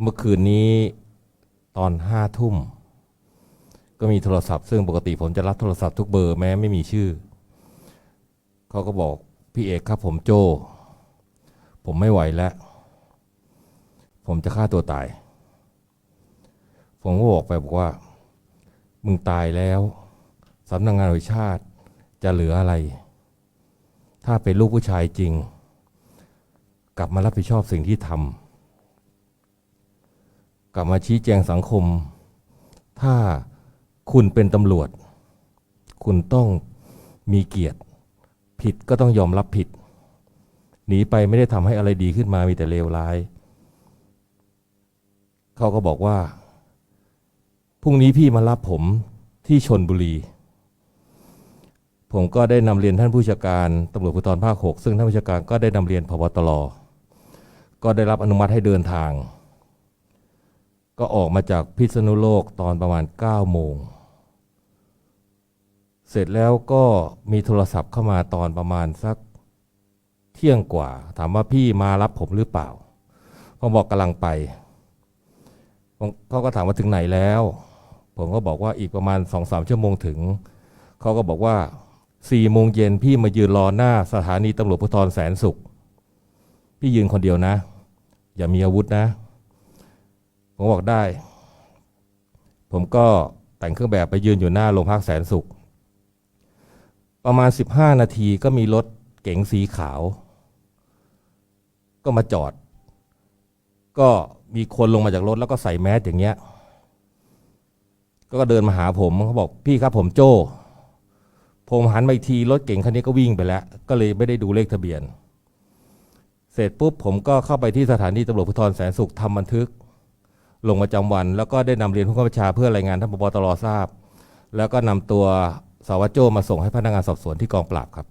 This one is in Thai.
เมื่อคืนนี้ตอนห้าทุ่ม ก็มีโทรศัพท์ ซึ่งปกติผมจะรับโทรศัพท์ทุกเบอร์แม้ไม่มีชื่อ เขาก็บอกพี่เอกครับผมโจ ผมไม่ไหวแล้ว ผมจะฆ่าตัวตาย ผมก็บอกไปบอกว่า มึงตายแล้วสำนักงงานวจแห่งชาติจะเหลืออะไร ถ้าเป็นลูกผู้ชายจริง กลับมารับผิดชอบสิ่งที่ทำ ลับมาชี้แจงสังคม ถ้าคุณเป็นตำรวจ คุณต้องมีเกียรติ ผิดก็ต้องยอมรับผิด หนีไปไม่ได้ทำให้อะไรดีขึ้นมามีแต่เลวร้าย เขาก็บอกว่าพรุ่งนี้พี่มารับผมที่ชนบุรี ผมก็ได้นำเรียนท่านผู้จัดการตำรวจภูธรภาคหกซึ่งท่านผู้จัดการก็ได้นำเรียนพบตรก็ได้รับอนุมัติให้เดินทาง ก็ออกมาจากพิษณุโลกตอนประมาณ 9 โมง เสร็จแล้วก็มีโทรศัพท์เข้ามาตอนประมาณสักเที่ยงกว่า ถามว่าพี่มารับผมหรือเปล่า ผมบอกกำลังไปเขาก็ถามว่าถึงไหนแล้ว ผมก็บอกว่าอีกประมาณสองสามชั่วโมงถึง เขาก็บอกว่าสี่โมงเย็นพี่มายืนรอหน้าสถานีตำรวจภูธรแสนสุข พี่ยืนคนเดียวนะ อย่ามีอาวุธนะ ผมบอกได้ ผมก็แต่งเครื่องแบบไปยืนอยู่หน้าโรงพักแสนสุข ประมาณ 15 นาทีก็มีรถเก๋งสีขาว ก็มาจอด ก็มีคนลงมาจากรถแล้วก็ใส่แมสอย่างเงี้ย ก็เดินมาหาผมเขาบอกพี่ครับผมโจ้ ผมหันมาอีกทีรถเก่งคันนี้ก็วิ่งไปแล้ว ก็เลยไม่ได้ดูเลขทะเบียน เสร็จปุ๊บผมก็เข้าไปที่สถานีตำรวจภูธรแสนสุขทำบันทึก ลงประจำวัน แล้วก็ได้นำเรียนผู้กำกับชาเพื่อรายงานท่านปปตรทราบ แล้วก็นำตัวสาวโจมาส่งให้พนักงานสอบสวนที่กองปราบครับ